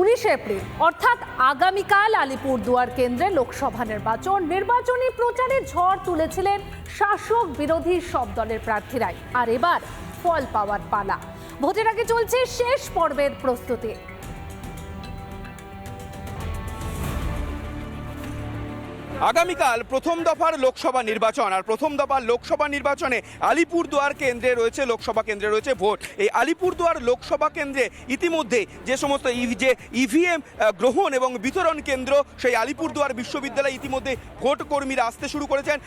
উনিশে এপ্রিল, অর্থাৎ আগামীকাল আলিপুরদুয়ার কেন্দ্রে লোকসভা নির্বাচন। নির্বাচনী প্রচারে ঝড় তুলেছিলেন শাসক বিরোধী সব দলের প্রার্থীরাই। আর এবার ফল পাওয়ার পালা। ভোটের আগে চলছে শেষ পর্বের প্রস্তুতি। আগামীকাল প্রথম দফার লোকসভা নির্বাচন, আর প্রথম দফার লোকসভা নির্বাচনে আলিপুরদুয়ার কেন্দ্রে রয়েছে লোকসভা কেন্দ্রে রয়েছে ভোট। এই আলিপুরদুয়ার লোকসভা কেন্দ্রে ইতিমধ্যে যে সমস্ত যে ইভিএম গ্রহণ এবং বিতরণ কেন্দ্র, সেই আলিপুরদুয়ার বিশ্ববিদ্যালয়ে ইতিমধ্যে ভোট কর্মীরা আসতে শুরু করেছেন।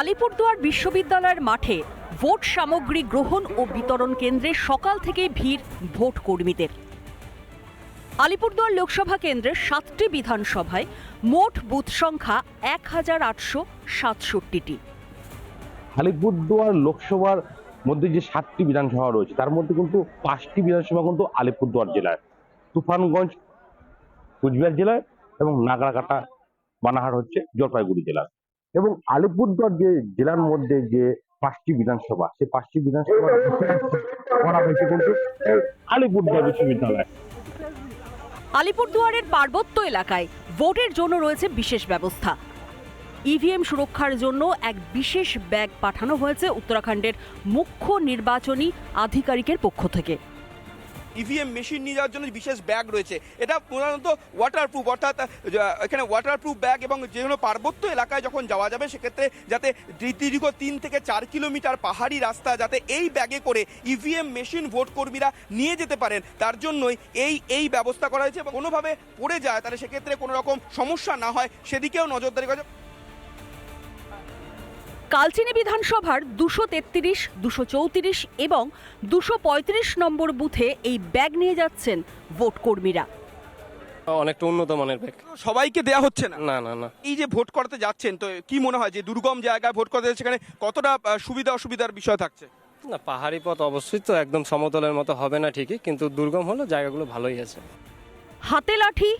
আলিপুরদুয়ার বিশ্ববিদ্যালয়ের মাঠে ভোট সামগ্রী গ্রহণ ও বিতরণ কেন্দ্রে সকাল থেকেই ভিড় ভোট কর্মীদের আলিপুরদুয়ার লোকসভা কেন্দ্রের সাতটি বিধানসভায় মোট বুথ সংখ্যা এক হাজার আটশো সাতষট্টিটি। আলিপুরদুয়ার লোকসভার মধ্যে যে সাতটি বিধানসভা রয়েছে তার মধ্যে কিন্তু পাঁচটি বিধানসভা কিন্তু আলিপুরদুয়ার জেলায়। তুফানগঞ্জ কুচবিহার জেলায় এবং নাগরাকাটা বানাহার হচ্ছে জলপাইগুড়ি জেলার। এবং আলিপুরদুয়ার যে জেলার মধ্যে যে পাঁচটি বিধানসভা সেই পাঁচটি বিধানসভা করা হয়েছে কিন্তু আলিপুরদুয়ার বিশ্ববিদ্যালয়। আলিপুরদুয়ারের পার্বত্য এলাকায় ভোটের জন্য রয়েছে বিশেষ ব্যবস্থা। ইভিএম সুরক্ষার জন্য এক বিশেষ ব্যাগ পাঠানো হয়েছে উত্তরাখণ্ডের মুখ্য নির্বাচনী আধিকারিকের পক্ষ থেকে। ইভিএম মেশিন নিয়ে যাওয়ার জন্য বিশেষ ব্যাগ রয়েছে। এটা প্রধানত ওয়াটারপ্রুফ অর্থাৎ এখানে ওয়াটারপ্রুফ ব্যাগ এবং যে কোনো পার্বত্য এলাকায় যখন যাওয়া যাবে, সেক্ষেত্রে যাতে দীর্ঘ তিন থেকে চার কিলোমিটার পাহাড়ি রাস্তা যাতে এই ব্যাগে করে ইভিএম মেশিন ভোট কর্মীরা নিয়ে যেতে পারেন, তার জন্যই এই এই ব্যবস্থা করা হয়েছে এবং কোনোভাবে পড়ে যায়, তাহলে সেক্ষেত্রে কোনো রকম সমস্যা না হয়। সেদিকেও নজরদারি করা কালচিনি বিধানসভার দুশো তেত্রিশ দুশো চৌত্রিশ এবং দুশো পঁয়ত্রিশ নম্বর বুথে এই ব্যাগ নিয়ে যাচ্ছেন ভোট কর্মীরা অনেকটা উন্নত মানের ব্যাগ। সবাইকে দেয়া হচ্ছে না? না না না। এই যে ভোট করতে যাচ্ছেন তো কি মনে হয় যে দুর্গম জায়গায় ভোট করতে সেখানে কতটা সুবিধা অসুবিধার বিষয় থাকছে? না পাহাড়ি পথ অবশ্যই তো একদম সমতলের মতো হবে না ঠিকই কিন্তু দুর্গম হলো জায়গাগুলো ভালোই আছে। হাতে লাঠি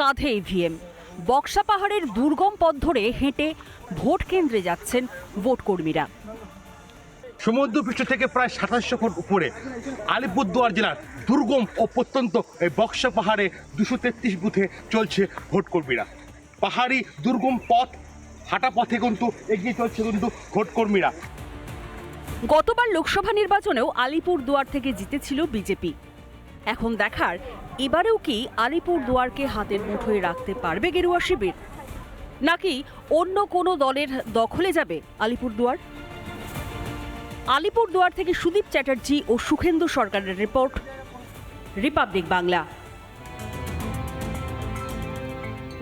কাঁধে ইভিএম বক্সা পাহাড়ের দুর্গম পথ ধরে হেঁটে ভোট কেন্দ্রে যাচ্ছেন ভোট কর্মীরা সমুদ্রপৃষ্ঠ থেকে প্রায় সাতাশশো ফুট উপরে আলিপুরদুয়ার জেলার দুর্গম ও প্রত্যন্ত এই বক্সা পাহাড়ে দুশো তেত্রিশ বুথে চলছে ভোট কর্মীরা পাহাড়ি দুর্গম পথ হাঁটা পথে কিন্তু এগিয়ে চলছে কিন্তু ভোট কর্মীরা গতবার লোকসভা নির্বাচনেও আলিপুর দুয়ার থেকে জিতেছিল বিজেপি। এখন দেখার এবারেও কি আলিপুর দুয়ারকে হাতের মুঠোয় রাখতে পারবে গেরুয়া শিবির? নাকি অন্য কোনো দলের দখলে যাবে আলিপুর দুয়ার? আলিপুর দুয়ার থেকে সুদীপ চ্যাটার্জি ও সুখেন্দু সরকারের রিপোর্ট, রিপাবলিক বাংলা।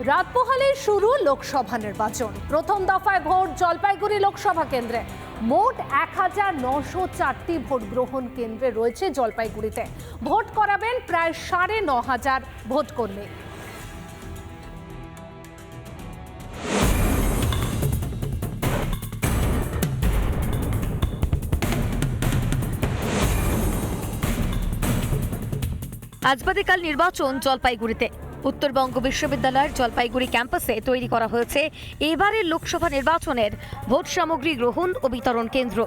রাত পোহালে শুরু লোকসভা নির্বাচন। প্রথম দফায় ভোট জলপাইগুড়ি লোকসভা কেন্দ্রে। মোট এক হাজার নশো চারটি ভোট গ্রহণ কেন্দ্রে রয়েছে জলপাইগুড়িতে। ভোট করাবেন প্রায় সাড়ে ন হাজার ভোটকর্মী আজ বাদে কাল নির্বাচন জলপাইগুড়িতে। উত্তরবঙ্গ বিশ্ববিদ্যালয়ের জলপাইগুড়ি ক্যাম্পাসে তৈরি করা হয়েছে এবারের লোকসভা নির্বাচনের ভোট সামগ্রী গ্রহণ ও বিতরণ কেন্দ্র।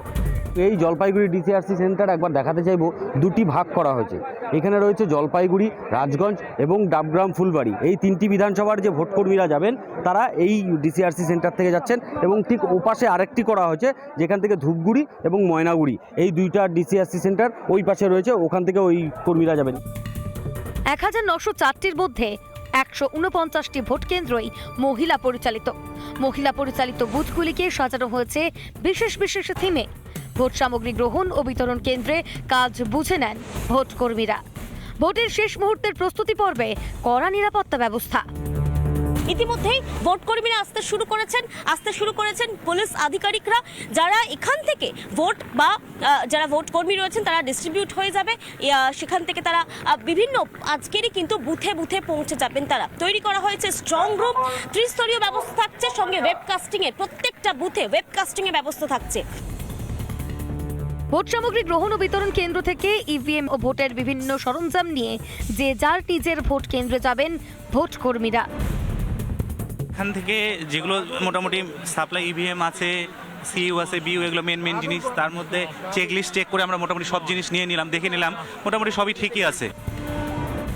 এই জলপাইগুড়ি ডিসিআরসি সেন্টার একবার দেখাতে চাইব, দুটি ভাগ করা হয়েছে। এখানে রয়েছে জলপাইগুড়ি, রাজগঞ্জ এবং ডাবগ্রাম ফুলবাড়ি। এই তিনটি বিধানসভার যে ভোটকর্মীরা যাবেন, তারা এই ডিসিআরসি সেন্টার থেকে যাচ্ছেন এবং ঠিক ওপাশে আরেকটি করা হয়েছে, যেখান থেকে ধূপগুড়ি এবং ময়নাগুড়ি। এই দুইটা ডিসিআরসি সেন্টার ওই পাশে রয়েছে, ওখান থেকে ওই কর্মীরা যাবেন। এক হাজার নশো চারটির মধ্যে একশো উনপঞ্চাশটি ভোট কেন্দ্রই মহিলা পরিচালিত। মহিলা পরিচালিত বুথগুলিকে সাজানো হয়েছে বিশেষ বিশেষ থিমে। ভোট সামগ্রী গ্রহণ ও বিতরণ কেন্দ্রে কাজ বুঝে নেন ভোট কর্মীরা। ভোটের শেষ মুহূর্তের প্রস্তুতি পর্বে কড়া নিরাপত্তা ব্যবস্থা। ইতিমধ্যেই ভোট কর্মীরা আসতে শুরু করেছেন, আসতে শুরু করেছেন পুলিশ আধিকারিকরা। যারা এখান থেকে ভোট বা যারা ভোট কর্মী রয়েছেন, তারা ডিস্ট্রিবিউট হয়ে যাবে। সেখান থেকে তারা বিভিন্ন আজকেরই কিন্তু বুথে বুথে পৌঁছে যাবেন তারা। তৈরি করা হয়েছে স্ট্রং রুম ত্রিস্তরীয় ব্যবস্থা থাকছে, সঙ্গে ওয়েবকাস্টিং এর প্রত্যেকটা বুথে ওয়েবকাস্টিং এর ব্যবস্থা থাকছে। ভোট সামগ্রী গ্রহণ ও বিতরণ কেন্দ্র থেকে ইভিএম ও ভোটের বিভিন্ন সরঞ্জাম নিয়ে যে যার নিজের ভোট কেন্দ্রে যাবেন ভোট কর্মীরা এখান থেকে যেগুলো মোটামুটি সাপ্লাই ইভিএম আছে সিইউ আছে বিউ এগুলো মেন মেন জিনিস। তার মধ্যে চেক লিস্ট চেক করে আমরা মোটামুটি সব জিনিস নিয়ে নিলাম, দেখে নিলাম। মোটামুটি সবই ঠিকই আছে।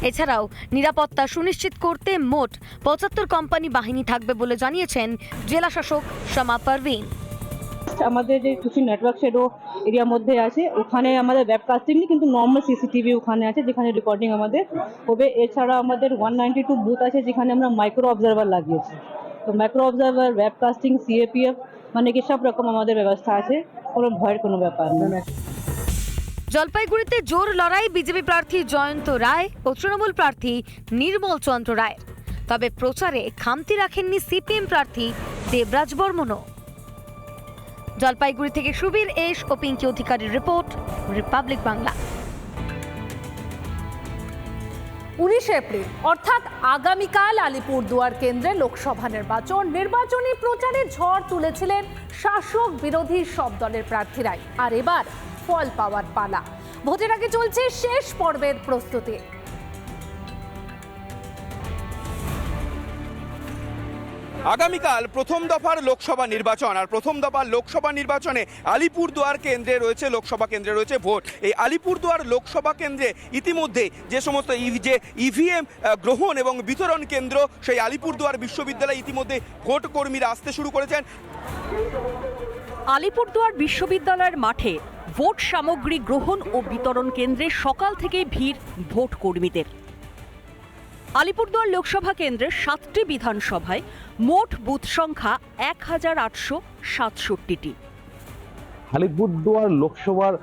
এছাড়াও নিরাপত্তা সুনিশ্চিত করতে মোট পঁচাত্তর কোম্পানি বাহিনী থাকবে বলে জানিয়েছেন জেলা শাসক শামা পারভিন। আমাদের যে কিছু নেটওয়ার্ক শেডো এরিয়ার মধ্যে আছে, ওখানে আমাদের ওয়েবকাস্টিং নেই, কিন্তু নর্মাল সিসিটিভি ওখানে আছে, যেখানে রেকর্ডিং আমাদের হবে। এছাড়া আমাদের ওয়ান নাইনটি টু বুথ আছে, যেখানে আমরা মাইক্রো অবজারভার লাগিয়েছি। তো মাইক্রো অবজারভার ওয়েবকাস্টিং সিএপিএফ মানে কি সব রকম আমাদের ব্যবস্থা আছে, কোনো ভয়ের কোনো ব্যাপার নেই। জলপাইগুড়িতে জোর লড়াই, বিজেপি প্রার্থী জয়ন্ত রায় ও তৃণমূল প্রার্থী নির্মল চন্দ্র রায়। তবে প্রচারে খামতি রাখেননি সিপিএম প্রার্থী দেবরাজ বর্মনও। জলপাইগুড়ি থেকে সুবীর এস ও পিঙ্কি অধিকারীর রিপোর্ট, রিপাবলিক বাংলা। উনিশে এপ্রিল, অর্থাৎ আগামীকাল আলিপুরদুয়ার কেন্দ্রে লোকসভা নির্বাচন। নির্বাচনী প্রচারে ঝড় তুলেছিলেন শাসক বিরোধী সব দলের প্রার্থীরাই। আর এবার ফল পাওয়ার পালা। ভোটের আগে চলছে শেষ পর্বের প্রস্তুতি। আগামীকাল প্রথম দফার লোকসভা নির্বাচন, আর প্রথম দফার লোকসভা নির্বাচনে আলিপুরদুয়ার কেন্দ্রে রয়েছে লোকসভা কেন্দ্রে রয়েছে ভোট। এই আলিপুরদুয়ার লোকসভা কেন্দ্রে ইতিমধ্যে যে সমস্ত যে ইভিএম গ্রহণ এবং বিতরণ কেন্দ্র, সেই আলিপুরদুয়ার বিশ্ববিদ্যালয়ে ইতিমধ্যে ভোট কর্মীরা আসতে শুরু করেছেন। আলিপুরদুয়ার বিশ্ববিদ্যালয়ের মাঠে ভোট সামগ্রী গ্রহণ ও বিতরণ কেন্দ্রে সকাল থেকেই ভিড় ভোট কর্মীদের আলিপুরদুয়ার লোকসভা কেন্দ্রের সাতটি বিধানসভায় মোট বুথ সংখ্যা এক হাজার আটশো সাতষট্টিটি। আলিপুরদুয়ার লোকসভার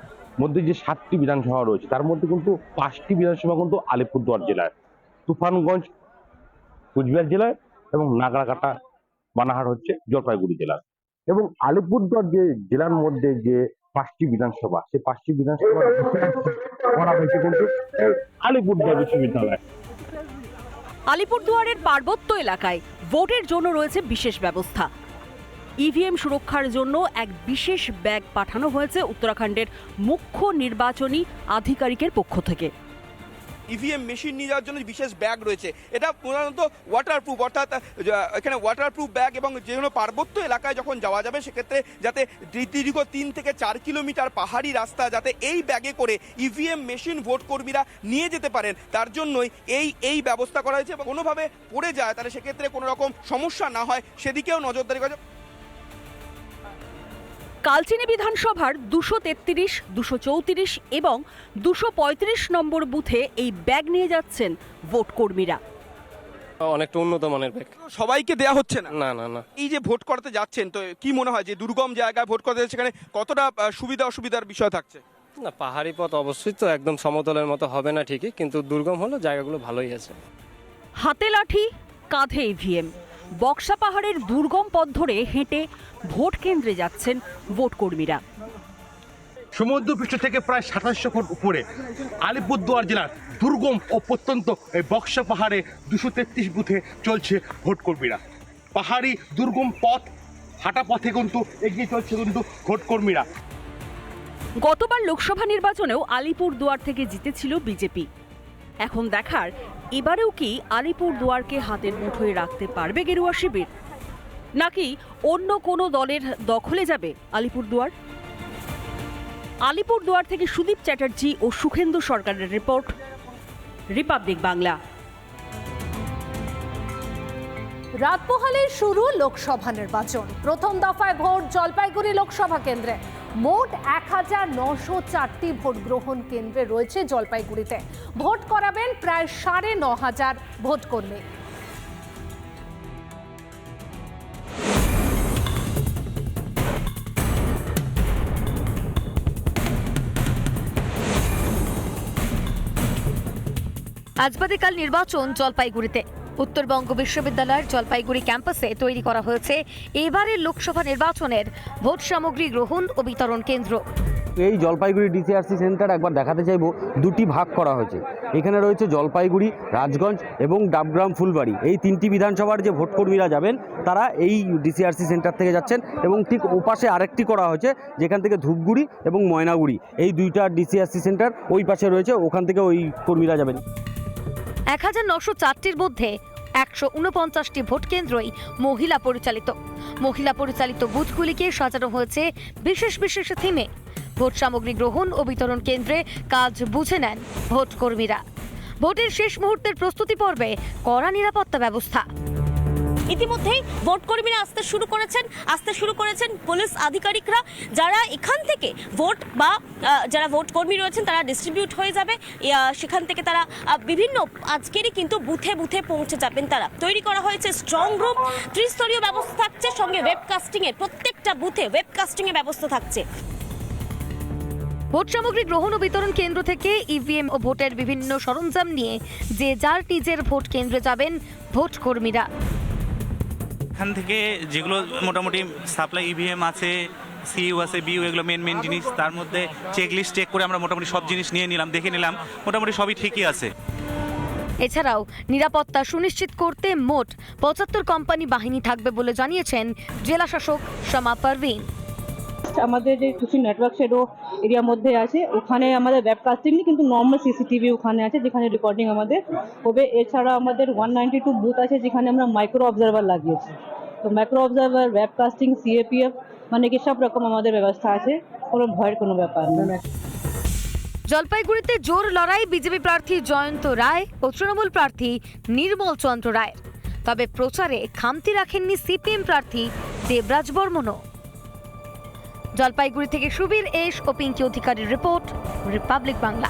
মধ্যে যে সাতটি বিধানসভা রয়েছে তার মধ্যে কিন্তু পাঁচটি বিধানসভা কিন্তু আলিপুরদুয়ার জেলায়। তুফানগঞ্জ কুচবিহার জেলায় এবং নাগরাকাটা বানাহার হচ্ছে জলপাইগুড়ি জেলার। এবং আলিপুরদুয়ার যে জেলার মধ্যে যে পাঁচটি বিধানসভা সেই পাঁচটি বিধানসভা করা হয়েছে কিন্তু আলিপুরদুয়ার বিশ্ববিদ্যালয়। আলিপুরদুয়ারের পার্বত্য এলাকায় ভোটের জন্য রয়েছে বিশেষ ব্যবস্থা। ইভিএম সুরক্ষার জন্য এক বিশেষ ব্যাগ পাঠানো হয়েছে উত্তরাখণ্ডের মুখ্য নির্বাচনী আধিকারিকের পক্ষ থেকে। ইভিএম মেশিন নিয়ে যাওয়ার জন্য বিশেষ ব্যাগ রয়েছে। এটা প্রধানত ওয়াটারপ্রুফ অর্থাৎ এখানে ওয়াটারপ্রুফ ব্যাগ এবং যে কোনো পার্বত্য এলাকায় যখন যাওয়া যাবে, সেক্ষেত্রে যাতে দীর্ঘ তিন থেকে চার কিলোমিটার পাহাড়ি রাস্তা যাতে এই ব্যাগে করে ইভিএম মেশিন ভোট কর্মীরা নিয়ে যেতে পারেন, তার জন্যই এই এই ব্যবস্থা করা হয়েছে এবং কোনোভাবে পড়ে যায়, তাহলে সেক্ষেত্রে কোনো রকম সমস্যা না হয়। সেদিকেও নজরদারি করা কালচিনি বিধানসভার দুশো তেত্রিশ দুশো চৌত্রিশ এবং দুশো পঁয়ত্রিশ নম্বর বুথে এই ব্যাগ নিয়ে যাচ্ছেন ভোট কর্মীরা অনেকটা উন্নত মানের ব্যাগ। সবাইকে দেয়া হচ্ছে না? না না না। এই যে ভোট করতে যাচ্ছেন তো কি মনে হয় যে দুর্গম জায়গায় ভোট করতে সেখানে কতটা সুবিধা অসুবিধার বিষয় থাকছে? না পাহাড়ি পথ অবশ্যই তো একদম সমতলের মতো হবে না ঠিকই কিন্তু দুর্গম হলো জায়গাগুলো ভালোই আছে। হাতে লাঠি কাঁধে ইভিএম বক্সা পাহাড়ের দুর্গম পথ ধরে হেঁটে ভোট কেন্দ্রে যাচ্ছেন ভোট কর্মীরা সমুদ্রপৃষ্ঠ থেকে প্রায় সাতাশশো ফুট উপরে আলিপুরদুয়ার জেলার দুর্গম ও প্রত্যন্ত এই বক্সা পাহাড়ে দুশো তেত্রিশ বুথে চলছে ভোট কর্মীরা পাহাড়ি দুর্গম পথ হাঁটা পথে কিন্তু এগিয়ে চলছে কিন্তু ভোট কর্মীরা গতবার লোকসভা নির্বাচনেও আলিপুর দুয়ার থেকে জিতেছিল বিজেপি। এখন দেখার এবারেও কি আলিপুর দুয়ারকে হাতের মুঠোয় রাখতে পারবে গেরুয়া শিবির? নাকি অন্য কোনো দলের দখলে যাবে আলিপুর দুয়ার? আলিপুর দুয়ার থেকে সুদীপ চ্যাটার্জি ও সুখেন্দু সরকারের রিপোর্ট, রিপাবলিক বাংলা। রাত পোহালে শুরু লোকসভা নির্বাচন। প্রথম দফায় ভোট জলপাইগুড়ি লোকসভা কেন্দ্রে। মোট এক হাজার নশো চারটি ভোট গ্রহণ কেন্দ্রে রয়েছে জলপাইগুড়িতে। ভোট করাবেন প্রায় সাড়ে ন হাজার ভোটকর্মী। আজ বাদে কাল নির্বাচন জলপাইগুড়িতে। উত্তরবঙ্গ বিশ্ববিদ্যালয়ের জলপাইগুড়ি ক্যাম্পাসে তৈরি করা হয়েছে এবারের লোকসভা নির্বাচনের ভোট সামগ্রী গ্রহণ ও বিতরণ কেন্দ্র। এই জলপাইগুড়ি ডিসিআরসি সেন্টার একবার দেখাতে চাইব, দুটি ভাগ করা হয়েছে। এখানে রয়েছে জলপাইগুড়ি, রাজগঞ্জ এবং ডাবগ্রাম ফুলবাড়ি। এই তিনটি বিধানসভার যে ভোটকর্মীরা যাবেন, তারা এই ডিসিআরসি সেন্টার থেকে যাচ্ছেন এবং ঠিক ওপাশে আরেকটি করা হয়েছে, যেখান থেকে ধূপগুড়ি এবং ময়নাগুড়ি। এই দুইটা ডিসিআরসি সেন্টার ওই পাশে রয়েছে, ওখান থেকে ওই কর্মীরা যাবেন। এক হাজার নশো চারটির মধ্যে একশো উনপঞ্চাশটি ভোট কেন্দ্রই মহিলা পরিচালিত। মহিলা পরিচালিত বুথগুলিকে সাজানো হয়েছে বিশেষ বিশেষ থিমে। ভোট সামগ্রী গ্রহণ ও বিতরণ কেন্দ্রে কাজ বুঝে নেন ভোট কর্মীরা। ভোটের শেষ মুহূর্তের প্রস্তুতি পর্বে কড়া নিরাপত্তা ব্যবস্থা। ইতিমধ্যেই ভোট কর্মীরা আসতে শুরু করেছেন, আসতে শুরু করেছেন পুলিশ আধিকারিকরা। যারা এখান থেকে ভোট বা যারা ভোট কর্মী রয়েছেন, তারা ডিস্ট্রিবিউট হয়ে যাবে। সেখান থেকে তারা বিভিন্ন আজকেরই কিন্তু বুথে বুথে পৌঁছে যাবেন তারা। তৈরি করা হয়েছে স্ট্রং রুম ত্রিস্তরীয় ব্যবস্থা থাকছে, সঙ্গে ওয়েবকাস্টিং এর প্রত্যেকটা বুথে ওয়েবকাস্টিং এর ব্যবস্থা থাকছে। ভোট সামগ্রী গ্রহণ ও বিতরণ কেন্দ্র থেকে ইভিএম ও ভোটের বিভিন্ন সরঞ্জাম নিয়ে যে যার নিজের ভোট কেন্দ্রে যাবেন ভোট কর্মীরা এখান থেকে যেগুলো মোটামুটি সাপ্লাই ইভিএম আছে সিইউ আছে বিউ এগুলো মেন মেন জিনিস। তার মধ্যে চেক লিস্ট চেক করে আমরা মোটামুটি সব জিনিস নিয়ে নিলাম, দেখে নিলাম। মোটামুটি সবই ঠিকই আছে। এছাড়াও নিরাপত্তা সুনিশ্চিত করতে মোট পঁচাত্তর কোম্পানি বাহিনী থাকবে বলে জানিয়েছেন জেলা শাসক শামা পারভিন। আমাদের যে কিছু নেটওয়ার্ক শেডো এরিয়ার মধ্যে আছে, ওখানে আমাদের ওয়েবকাস্টিং নেই, কিন্তু নর্মাল সিসিটিভি ওখানে আছে, যেখানে রেকর্ডিং আমাদের হবে। এছাড়া আমাদের ওয়ান নাইনটি টু বুথ আছে, যেখানে আমরা মাইক্রো অবজারভার লাগিয়েছি। তো মাইক্রো অবজারভার ওয়েবকাস্টিং সিএপিএফ মানে কি সব রকম আমাদের ব্যবস্থা আছে, কোনো ভয়ের কোনো ব্যাপার নেই। জলপাইগুড়িতে জোর লড়াই, বিজেপি প্রার্থী জয়ন্ত রায় ও তৃণমূল প্রার্থী নির্মল চন্দ্র রায়। তবে প্রচারে খামতি রাখেননি সিপিএম প্রার্থী দেবরাজ বর্মনও। জলপাইগুড়ি থেকে সুবীর এস ও পিঙ্কি অধিকারীর রিপোর্ট রিপাবলিক বাংলা।